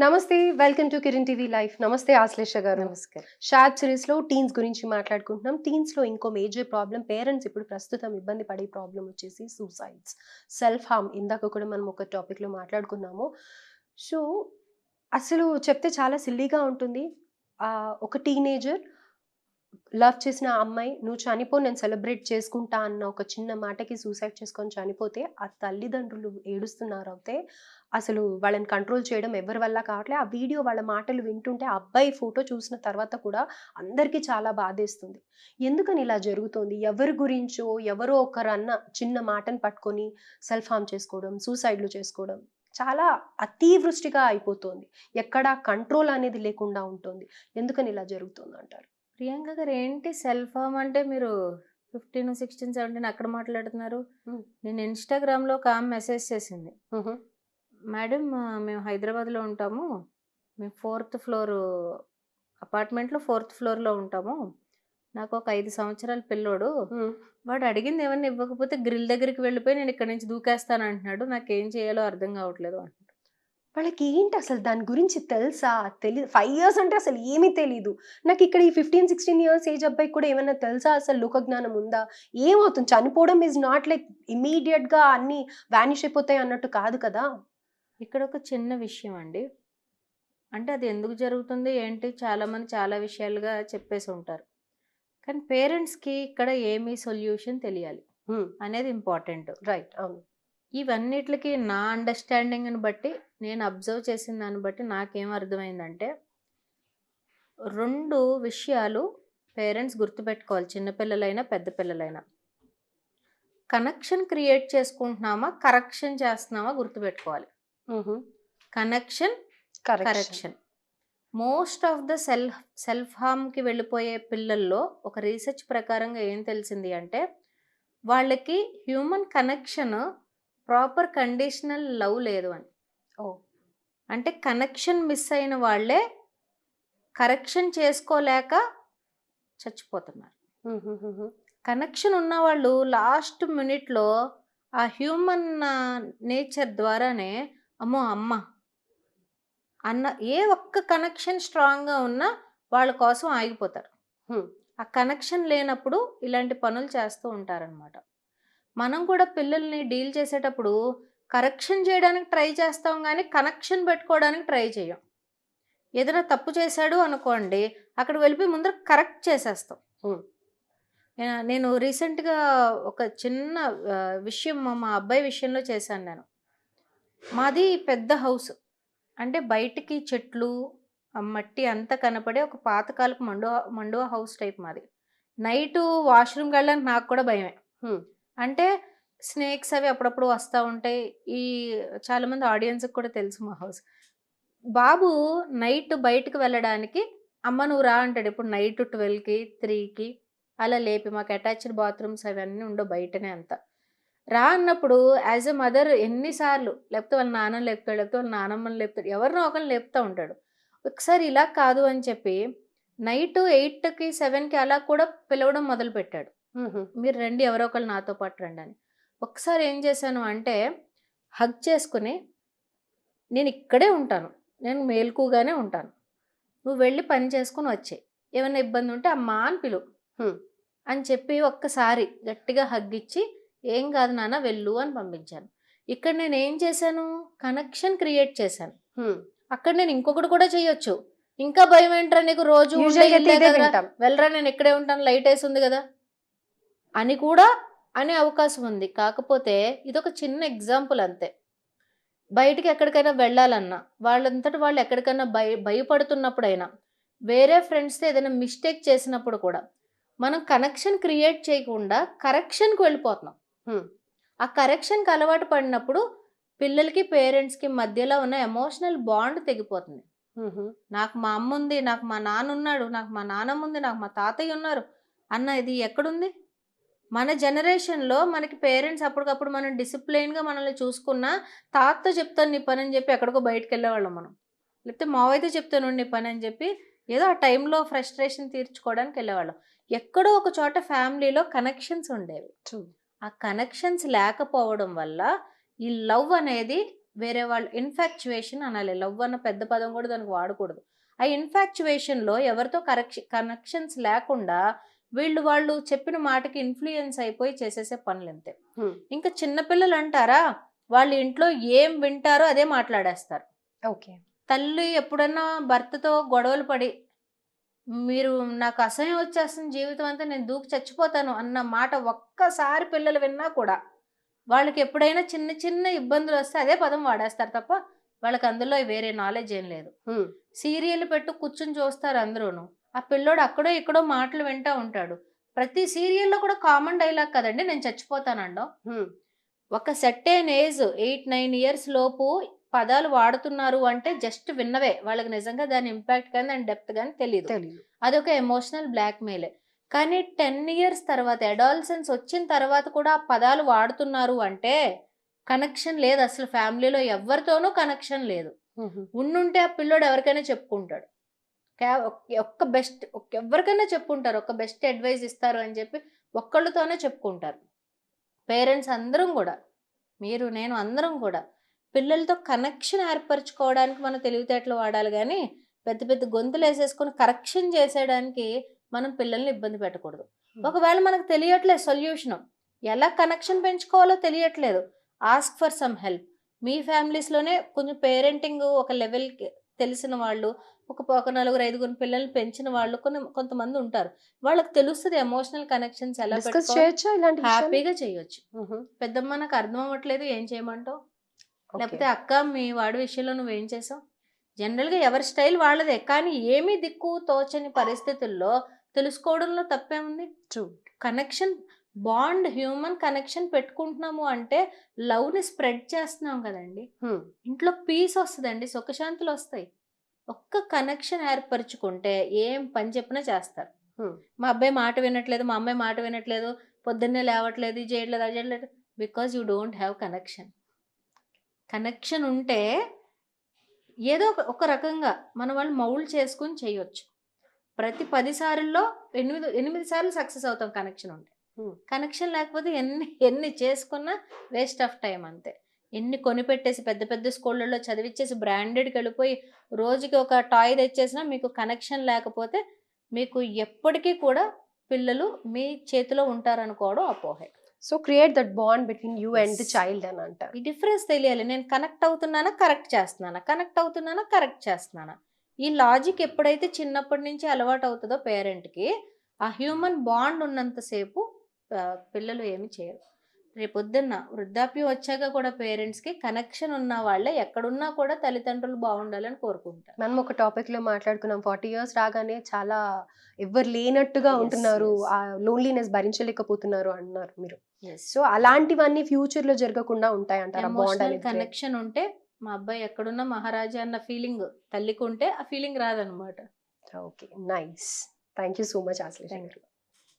నమస్తే welcome to Kiran TV life. నమస్తే ఆశ్లేష గారు. నమస్కారం. షార్ట్ సిరీస్లో టీన్స్ గురించి మాట్లాడుకుంటున్నాం. టీన్స్లో ఇంకో మేజర్ ప్రాబ్లం పేరెంట్స్ ఇప్పుడు ప్రస్తుతం ఇబ్బంది పడే ప్రాబ్లం వచ్చేసి సూసైడ్స్ సెల్ఫ్ హార్మ్. ఇందాక కూడా మనం ఒక టాపిక్లో మాట్లాడుకున్నాము. సో అసలు చెప్తే చాలా సిల్లీగా ఉంటుంది. ఆ, ఒక టీనేజర్ లవ్ చేసిన అమ్మాయి నువ్వు చనిపో నేను సెలబ్రేట్ చేసుకుంటా అన్న ఒక చిన్న మాటకి సూసైడ్ చేసుకొని చనిపోతే ఆ తల్లిదండ్రులు ఏడుస్తున్నారు అయితే అసలు వాళ్ళని కంట్రోల్ చేయడం ఎవరి వల్ల కావట్లే. ఆ వీడియో వాళ్ళ మాటలు వింటుంటే ఆ అబ్బాయి ఫోటో చూసిన తర్వాత కూడా అందరికీ చాలా బాధేస్తుంది. ఎందుకని ఇలా జరుగుతుంది? ఎవరి గురించో ఎవరో ఒకరు అన్న చిన్న మాటను పట్టుకొని సెల్ఫ్ హార్మ్ చేసుకోవడం సూసైడ్లు చేసుకోవడం చాలా అతివృష్టిగా అయిపోతుంది. ఎక్కడా కంట్రోల్ అనేది లేకుండా ఉంటుంది. ఎందుకని ఇలా జరుగుతుంది అంటారు ప్రియాంక గారు ఏంటి సెల్ఫ్ హామ్ అంటే మీరు ఫిఫ్టీన్ సిక్స్టీన్ సెవెంటీన్ అక్కడ మాట్లాడుతున్నారు. నేను ఇన్స్టాగ్రామ్లో ఒక ఆమె మెసేజ్ చేసింది. మేడం మేము హైదరాబాద్లో ఉంటాము. మేము ఫోర్త్ ఫ్లోర్ అపార్ట్మెంట్లో ఫోర్త్ ఫ్లోర్లో ఉంటాము. నాకు ఒక ఐదు సంవత్సరాల పిల్లోడు. వాడు అడిగింది ఏమన్నా ఇవ్వకపోతే గ్రిల్ దగ్గరికి వెళ్ళిపోయి నేను ఇక్కడ నుంచి దూకేస్తాను అంటున్నాడు. నాకు ఏం చేయాలో అర్థం కావట్లేదు అంటున్నాడు. వాళ్ళకి ఏంటి అసలు దాని గురించి తెలుసా? తెలియదు ఫైవ్ ఇయర్స్ అంటే అసలు ఏమీ తెలీదు. నాకు ఇక్కడ ఈ ఫిఫ్టీన్ సిక్స్టీన్ ఇయర్స్ ఏజ్ అబ్బాయి కూడా ఏమైనా తెలుసా? అసలు లోకజ్ఞానం ఉందా? ఏమవుతుంది? చనిపోవడం ఈజ్ నాట్ లైక్ ఇమీడియట్గా అన్ని వానిష్ అయిపోతాయి అన్నట్టు కాదు కదా? ఇక్కడ ఒక చిన్న విషయం అండి. అంటే అది ఎందుకు జరుగుతుంది? ఏంటి? చాలామంది చాలా విషయాలుగా చెప్పేసి ఉంటారు. కానీ పేరెంట్స్కి ఇక్కడ ఏమీ సొల్యూషన్ తెలియాలి. అనేది ఇంపార్టెంట్ రైట్ అవును. ఇవన్నిటికి నా అండర్స్టాండింగ్ని బట్టి నేను అబ్జర్వ్ చేసిన దాన్ని బట్టి నాకేం అర్థమైందంటే రెండు విషయాలు పేరెంట్స్ గుర్తుపెట్టుకోవాలి. చిన్నపిల్లలైనా పెద్ద పిల్లలైనా. కనెక్షన్ క్రియేట్ చేసుకుంటున్నామా కరెక్షన్ చేస్తున్నామా గుర్తుపెట్టుకోవాలి. Connection correction most of the self self హార్మ్కి వెళ్ళిపోయే పిల్లల్లో ఒక రీసెర్చ్ ప్రకారంగా ఏం తెలిసింది అంటే వాళ్ళకి human connection proper conditional love లేదు అని. ఓ. అంటే కనెక్షన్ మిస్ అయిన వాళ్ళే కరెక్షన్ చేసుకోలేక చచ్చిపోతున్నారు. కనెక్షన్ ఉన్నవాళ్ళు లాస్ట్ మినిట్లో ఆ హ్యూమన్ నేచర్ ద్వారానే అమ్మో అమ్మ అన్న ఏ ఒక్క కనెక్షన్ స్ట్రాంగ్గా ఉన్నా వాళ్ళ కోసం ఆగిపోతారు. ఆ కనెక్షన్ లేనప్పుడు ఇలాంటి పనులు చేస్తూ ఉంటారనమాట మనం కూడా పిల్లల్ని డీల్ చేసేటప్పుడు కరెక్షన్ చేయడానికి ట్రై చేస్తాం కానీ కనెక్షన్ పెట్టుకోవడానికి ట్రై చేయం. ఏదైనా తప్పు చేశాడు అనుకోండి అక్కడ వెళ్ళిపోయి ముందర కరెక్ట్ చేసేస్తాం. నేను రీసెంట్గా ఒక చిన్న విషయం మా- అబ్బాయి విషయంలో చేశాను నేను. మాది పెద్ద హౌస్. అంటే బయటికి చెట్లు ఆ మట్టి అంతా కనపడే ఒక పాతకాలపు మండువా మండువా హౌస్ టైప్ మాది. నైట్ వాష్రూమ్కి వెళ్ళడానికి నాకు కూడా భయమే. అంటే స్నేక్స్ అవి అప్పుడప్పుడు వస్తూ ఉంటాయి. ఈ చాలామంది ఆడియన్స్కి కూడా తెలుసు మా హౌస్. బాబు నైట్ బయటకు వెళ్ళడానికి అమ్మ నువ్వు రా అంటాడు. ఇప్పుడు నైట్ ట్వెల్వ్కి త్రీకి అలా లేపి మాకు అటాచ్డ్ బాత్రూమ్స్ అవన్నీ ఉండవు బయటనే అంతా. రా అన్నప్పుడు యాజ్ ఎ మదర్ ఎన్నిసార్లు లేకపోతే వాళ్ళ నాన్న లేపుతాడు లేకపోతే వాళ్ళ నానమ్మని లేపుతాడు ఎవరినో ఒకరిని లేపుతూ ఉంటాడు. ఒకసారి ఇలా కాదు అని చెప్పి నైట్ ఎయిట్కి సెవెన్కి అలా కూడా పిలవడం మొదలుపెట్టాడు. మీరు రండి ఎవరో ఒకళ్ళు నాతో పాటు రండి అని. ఒకసారి ఏం చేశాను అంటే హగ్ చేసుకుని నేను ఇక్కడే ఉంటాను. నేను మేల్కుగానే ఉంటాను. నువ్వు వెళ్ళి పని చేసుకుని వచ్చే ఏమైనా ఇబ్బంది ఉంటే అమ్మా అని పిలువు Hmm. అని చెప్పి ఒక్కసారి గట్టిగా హగ్ ఇచ్చి ఏం కాదు నాన్న వెళ్ళు అని పంపించాను. ఇక్కడ నేను ఏం చేశాను? కనెక్షన్ క్రియేట్ చేశాను. అక్కడ నేను ఇంకొకటి కూడా చేయొచ్చు. ఇంకా భయం ఏంట్రా నీకు? రోజు వెళ్ళరా నేను ఇక్కడే ఉంటాను. లైట్ వేసి ఉంది కదా. అని కూడా అనే అవకాశం ఉంది. కాకపోతే ఇది ఒక చిన్న ఎగ్జాంపుల్ అంతే. బయటికి ఎక్కడికైనా వెళ్ళాలన్నా వాళ్ళంతటి వాళ్ళు ఎక్కడికైనా భయ భయపడుతున్నప్పుడైనా వేరే ఫ్రెండ్స్తో ఏదైనా మిస్టేక్ చేసినప్పుడు కూడా మనం కనెక్షన్ క్రియేట్ చేయకుండా కరెక్షన్కి వెళ్ళిపోతున్నాం. ఆ కరెక్షన్కి అలవాటు పడినప్పుడు పిల్లలకి పేరెంట్స్కి మధ్యలో ఉన్న ఎమోషనల్ బాండ్ తెగిపోతుంది. నాకు మా అమ్మ ఉంది నాకు మా నాన్న ఉన్నాడు నాకు మా నాన్నమ్మ ఉంది నాకు మా తాతయ్య ఉన్నారు అన్న ఇది ఎక్కడుంది? మన జనరేషన్లో మనకి పేరెంట్స్ అప్పటికప్పుడు మనం డిసిప్లైన్గా మనల్ని చూసుకున్నా తాతతో చెప్తాను నీ పని అని చెప్పి ఎక్కడికో బయటకు వెళ్ళేవాళ్ళం మనం. లేకపోతే మావైతే చెప్తాను నీ పని అని చెప్పి ఏదో ఆ టైంలో ఫ్రస్ట్రేషన్ తీర్చుకోవడానికి వెళ్ళేవాళ్ళం. ఎక్కడో ఒక చోట ఫ్యామిలీలో కనెక్షన్స్ ఉండేవి. ఆ కనెక్షన్స్ లేకపోవడం వల్ల ఈ లవ్ అనేది వేరే వాళ్ళు ఇన్ఫాక్చువేషన్ అనాలి. లవ్ అన్న పెద్ద పదం కూడా దానికి వాడకూడదు. ఆ ఇన్ఫాక్చువేషన్లో ఎవరితో కరెక్ష కనెక్షన్స్ లేకుండా వీళ్ళు వాళ్ళు చెప్పిన మాటకి ఇన్ఫ్లుయెన్స్ అయిపోయి చేసేసే పనులు అంతే. ఇంకా చిన్నపిల్లలు అంటారా వాళ్ళ ఇంట్లో ఏం వింటారో అదే మాట్లాడేస్తారు. ఓకే. తల్లి ఎప్పుడన్నా భర్తతో గొడవలు పడి మీరు నాకు అసహ్యం వచ్చేస్తుంది జీవితం అంతా నేను దూకి చచ్చిపోతాను అన్న మాట ఒక్కసారి పిల్లలు విన్నా కూడా వాళ్ళకి ఎప్పుడైనా చిన్న చిన్న ఇబ్బందులు వస్తే అదే పదం వాడేస్తారు తప్ప వాళ్ళకి అందులో వేరే నాలెడ్జ్ ఏం లేదు. సీరియల్ పెట్టు కూర్చుని చూస్తారు అందరూను. ఆ పిల్లోడు అక్కడో ఇక్కడో మాటలు వింటా ఉంటాడు. ప్రతి సీరియల్లో కూడా కామన్ డైలాగ్ కదండి నేను చచ్చిపోతానండం ఒక certain age eight nine years లోపు పదాలు వాడుతున్నారు అంటే జస్ట్ విన్నవే. వాళ్ళకి నిజంగా దాని ఇంపాక్ట్ కానీ దాని డెప్త్ కానీ తెలియదు అదొక ఎమోషనల్ బ్లాక్మెయిల్ కానీ టెన్ ఇయర్స్ తర్వాత అడాల్సెన్స్ వచ్చిన తర్వాత కూడా ఆ పదాలు వాడుతున్నారు అంటే కనెక్షన్ లేదు. అసలు ఫ్యామిలీలో ఎవరితోనూ కనెక్షన్ లేదు. ఉండుంటే ఆ పిల్లోడు ఎవరికైనా చెప్పుకుంటాడు. ఒక్క బెస్ట్ ఎవరికైనా చెప్పుకుంటారు ఒక బెస్ట్ అడ్వైస్ ఇస్తారు అని చెప్పి ఒక్కళ్ళతోనే చెప్పుకుంటారు. పేరెంట్స్ అందరం కూడా మీరు నేను అందరం కూడా పిల్లలతో కనెక్షన్ ఏర్పరచుకోవడానికి మనం తెలివితేటలు వాడాలి కానీ పెద్ద పెద్ద గొంతులు వేసేసుకొని కరెక్షన్ చేసేయడానికి మనం పిల్లల్ని ఇబ్బంది పెట్టకూడదు. ఒకవేళ మనకు తెలియట్లేదు సొల్యూషన్ ఎలా కనెక్షన్ పెంచుకోవాలో తెలియట్లేదు. Ask for some help. మీ ఫ్యామిలీస్లోనే కొంచెం పేరెంటింగ్ ఒక లెవెల్కి తెలిసిన వాళ్ళు ఒక ఒక నలుగురు ఐదుగురు పిల్లల్ని పెంచిన వాళ్ళు కొన్ని కొంతమంది ఉంటారు వాళ్ళకి తెలుస్తుంది ఎమోషనల్ కనెక్షన్స్ ఎలా చేయొచ్చా ఇలాంటి? హ్యాపీగా చేయొచ్చు మ్మ్. పెద్దమ్మ నాకు అర్థం అవ్వట్లేదు ఏం చేయమంటావు. లేకపోతే అక్క మీ వాడి విషయంలో నువ్వేం చేసావు జనరల్గా ఎవరి స్టైల్ వాళ్ళదే కానీ ఏమీ దిక్కు తోచని పరిస్థితుల్లో తెలుసుకోవడంలో తప్పేముంది True. Connection bond human connection పెట్టుకుంటున్నాము అంటే లవ్ని స్ప్రెడ్ చేస్తున్నాం కదండి Hmm. ఇంట్లో పీస్ వస్తుందండి సుఖశాంతులు వస్తాయి ఒక్క కనెక్షన్ ఏర్పరచుకుంటే ఏం పని చెప్పినా చేస్తారు. మా అబ్బాయి మాట వినట్లేదు మా అమ్మాయి మాట వినట్లేదు పొద్దున్నే లేవట్లేదు ఇది చేయట్లేదు అది చేయట్లేదు because you don't have connection. Connection ఉంటే ఏదో ఒక రకంగా మన వాళ్ళు మౌల్డ్ చేసుకుని చేయొచ్చు. ప్రతి పది సార్ల్లో ఎనిమిది ఎనిమిది సార్లు సక్సెస్ అవుతాం కనెక్షన్ ఉంటే. కనెక్షన్ లేకపోతే ఎన్ని ఎన్ని చేసుకున్నా వేస్ట్ ఆఫ్ టైం అంతే. ఎన్ని కొనిపెట్టేసి పెద్ద పెద్ద స్కూళ్ళల్లో చదివిచ్చేసి బ్రాండెడ్కి వెళ్ళిపోయి రోజుకి ఒక టాయ్ తెచ్చేసినా మీకు కనెక్షన్ లేకపోతే మీకు ఎప్పటికీ కూడా పిల్లలు మీ చేతిలో ఉంటారనుకోవడం అపోహే. So create that bond between you and the. Child అని అంటారు. ఈ డిఫరెన్స్ తెలియాలి. నేను కనెక్ట్ అవుతున్నానా కరెక్ట్ చేస్తున్నానా? కనెక్ట్ అవుతున్నానా కరెక్ట్ చేస్తున్నానా? ఈ లాజిక్ ఎప్పుడైతే చిన్నప్పటి నుంచి అలవాటు అవుతుందో పేరెంట్కి ఆ హ్యూమన్ బాండ్ ఉన్నంతసేపు పిల్లలు ఏమి చేయరు. రేపొద్దున్న వృద్ధాప్యం వచ్చాక కూడా పేరెంట్స్కి కనెక్షన్ ఉన్న వాళ్ళే ఎక్కడున్నా కూడా తల్లిదండ్రులు బాగుండాలని కోరుకుంటారు. మనం ఒక టాపిక్లో మాట్లాడుకున్నాం. ఫార్టీ ఇయర్స్ రాగానే చాలా ఎవరు లేనట్టుగా ఉంటున్నారు. ఆ లోన్లీనెస్ భరించలేకపోతున్నారు అన్నారు మీరు. సో అలాంటివన్నీ ఫ్యూచర్లో జరగకుండా ఉంటాయి అంటారు కనెక్షన్ ఉంటే మా అబ్బాయి ఎక్కడున్నా మహారాజా అన్న ఫీలింగ్ తల్లికి ఉంటే ఆ ఫీలింగ్ రాదనమాట okay nice thank you so much Ashlesha thank you